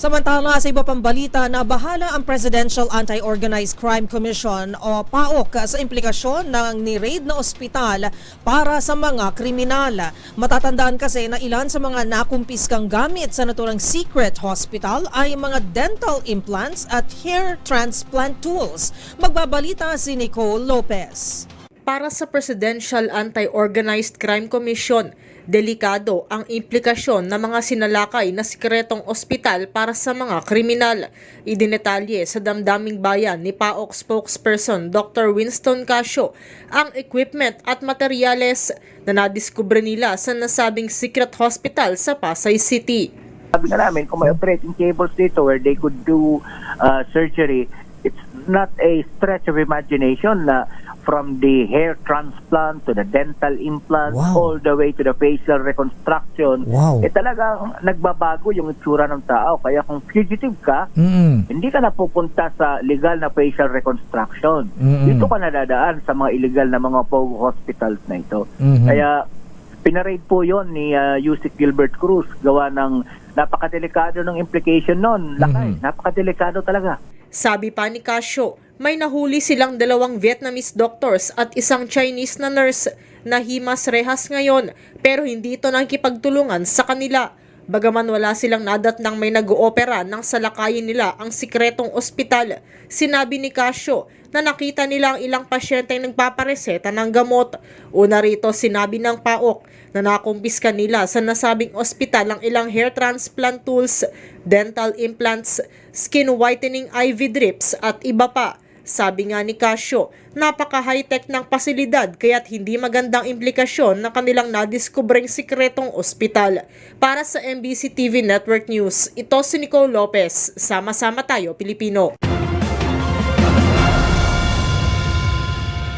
Samantala sa iba pang balita na bahala ang Presidential Anti-Organized Crime Commission o PAOK sa implikasyon ng ni-raid na ospital para sa mga kriminal. Matatandaan kasi na ilan sa mga nakumpiskang gamit sa naturang secret hospital ay mga dental implants at hair transplant tools. Magbabalita si Nicole Lopez. Para sa Presidential Anti-Organized Crime Commission, delikado ang implikasyon ng mga sinalakay na sikretong ospital para sa mga kriminal. Idinetalye sa damdaming bayan ni PAOK spokesperson Dr. Winston Casio ang equipment at materyales na nadiskubre nila sa nasabing secret hospital sa Pasay City. Sabi nga namin, kung may operating tables dito where they could do uh, surgery, it's not a stretch of imagination na from the hair transplant to the dental implant Wow. all the way to the facial reconstruction, Wow. eh talagang nagbabago yung itsura ng tao. Kaya kung fugitive ka, Mm. hindi ka napupunta sa legal na facial reconstruction. Mm-mm. Dito ka nadadaan sa mga illegal na mga POGO hospitals na ito. Mhm. Kaya pinarade po yon ni uh, Yusik Gilbert Cruz gawa ng napakadelikado ng implication nun. Lakay, Mhm. napakadelikado talaga. Sabi pa ni Casio, may nahuli silang dalawang Vietnamese doctors at isang Chinese na nurse na himas rehas ngayon pero hindi ito nakikipagtulungan sa kanila. Bagaman wala silang nadat ng may nag-oopera nang salakayin nila ang sikretong ospital, sinabi ni Casio na nakita nila ang ilang pasyente ang nagpapareseta ng gamot. Una rito sinabi ng PAOK na nakumpiska nila sa nasabing ospital ang ilang hair transplant tools, dental implants, skin whitening IV drips at iba pa. Sabi nga ni Casio, napaka-high-tech ng pasilidad kaya't hindi magandang implikasyon na kanilang nadiskubreng sikretong ospital. Para sa MBC TV Network News, ito si Nicole Lopez. Sama-sama tayo, Pilipino.